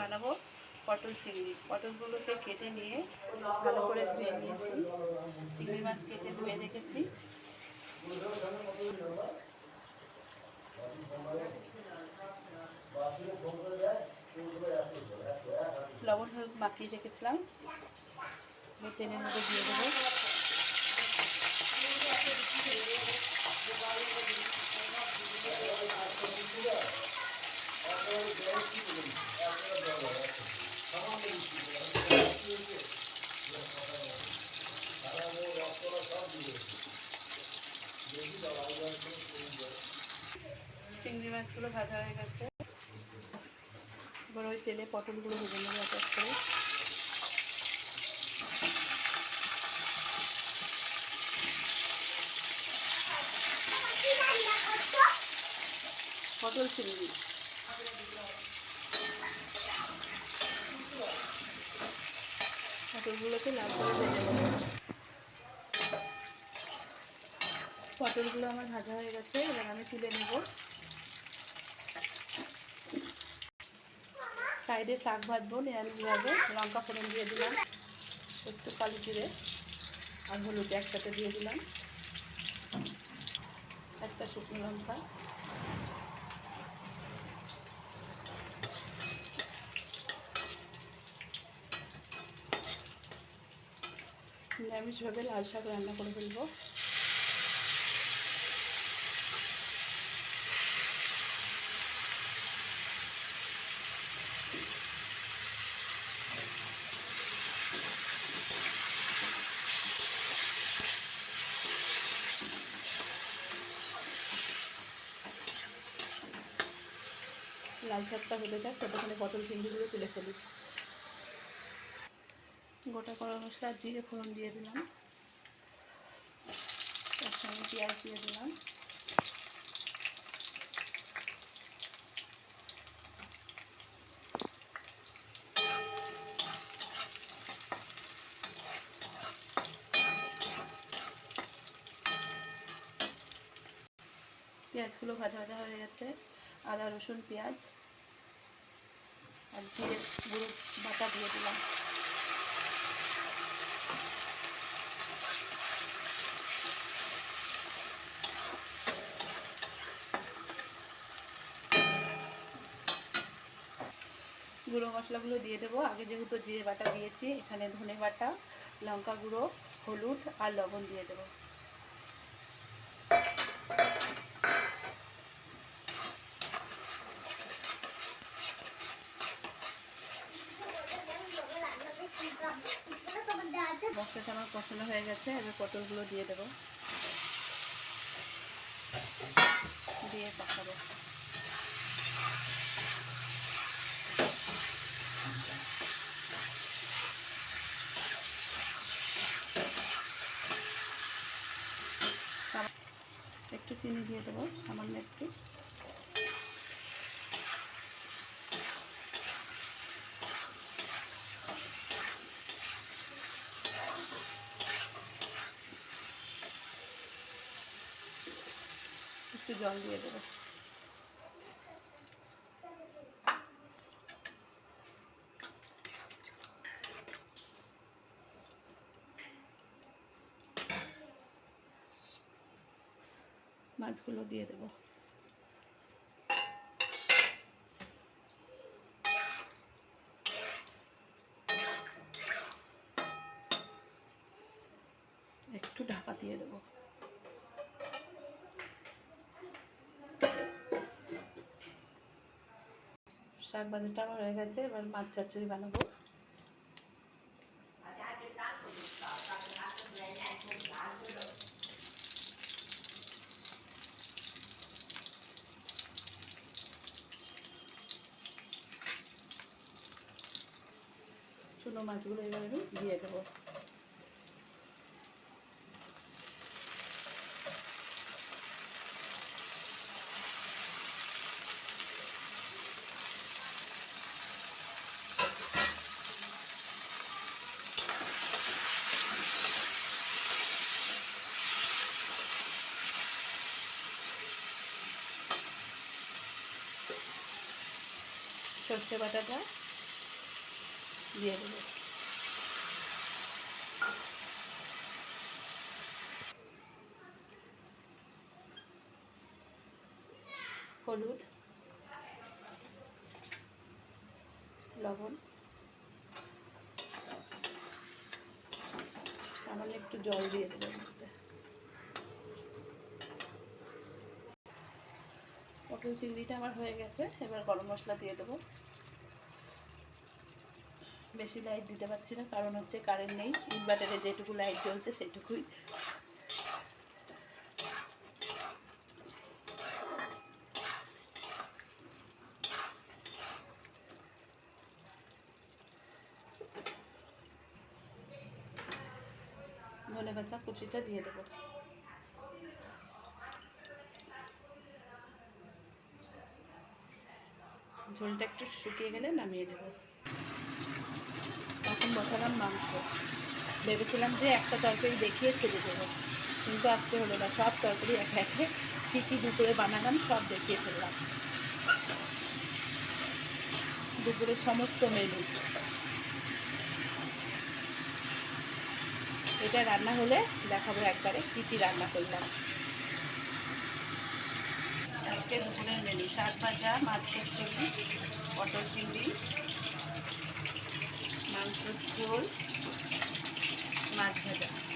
বানাবো পটল চিংড়ি। পটলগুলোকে কেটে নিয়ে ভালো করে ধুয়ে নিয়েছি। চিংড়ি মাছ কেটে ধুয়ে রেখেছি। লবণ, হলুদ মাখিয়ে রেখেছিলাম। তেলের মধ্যে দিয়ে দেবো। চিংড়ি মাছগুলো ভাজা হয়ে গেছে। এবার ওই তেলে পটলগুলো ভেজে নেব এক পটল চিংড়ি। পটলগুলোকে লাল করে ভেজে নেব। পটলগুলো আমার ভাজা হয়ে গেছে, এবার আমি তুলে নেব। সাইডে শাক ভাজবো নিরামিষভাবে লঙ্কা ফোড়ন দিয়ে দিলাম, একটু কালো জিরে আর হলুদ একসাথে দিয়ে দিলাম। একটা শুকনো লঙ্কা। নিরামিষভাবে লাল শাক রান্না করে ফেলব। লাল শাকটা হলে যাক ততক্ষণে পটল চিংড়িগুলো তুলে ফেলি। গোটা গরম মশলা জিরে ফোড়ন দিয়ে দিলাম। তার সঙ্গে পেঁয়াজ দিয়ে দিলাম। পেঁয়াজগুলো ভাজা ভাজা হয়ে গেছে। আদা, রসুন, পেঁয়াজ আর জিরে গুঁড়ো বাটা দিয়ে দিলাম। গুঁড়ো মশলাগুলো দিয়ে দেবো। আগে যেহেতু জিরে বাটা দিয়েছি, এখানে ধনে বাটা, লঙ্কা গুঁড়ো, হলুদ আর লবণ দিয়ে দেবো। মশলাটা আমার পছন্দ হয়ে গেছে, এবার পটলগুলো দিয়ে দেবো। দিয়ে পাকাবো একটু চিনি দিয়ে দেবো সামান্য একটু। একটু জল দিয়ে দেবো। মাছগুলো দিয়ে দেবো। একটু ঢাকা দিয়ে দেবো। শাক ভাজাটা আমার হয়ে গেছে, এবার মাছ চচ্চড়ি বানাবো। চুনো মাছগুলো এবার আমি দিয়ে দেবো। সর্ষে বাটাটা দিয়ে দেবো। হলুদ, লবণ, সামান্য একটু জল দিয়ে দেবো পটল চিংড়িটা আমার হয়ে গেছে, এবার গরম মশলা দিয়ে দেবো। বেশি লাইট দিতে পারছি না, কারণ হচ্ছে কারেন্ট নেই ইনভার্টারে যেটুকু লাইট জ্বলছে সেটুকুই। ধনে পাতা কুচিটা দিয়ে দেবো। ঝোলটা একটু শুকিয়ে গেলে নামিয়ে দেবো। এখন বসালাম মাংস। ভেবেছিলাম যে একটা তরকারি দেখিয়ে ছেড়ে দেবো। কিন্তু আজকে হলো না, সব তরকারি একে একে কী কী দুপুরে বানালাম সব দেখিয়ে ফেললাম। দুপুরের সমস্ত মেনু এটা রান্না হলে দেখাবো একবারে কী কী রান্না করলাম। আজকে দুপুরের মেনু শাক ভাজা মাছ চচ্চড়ি পটল চিংড়ি মাংস ঝোল মাছ ভাজা।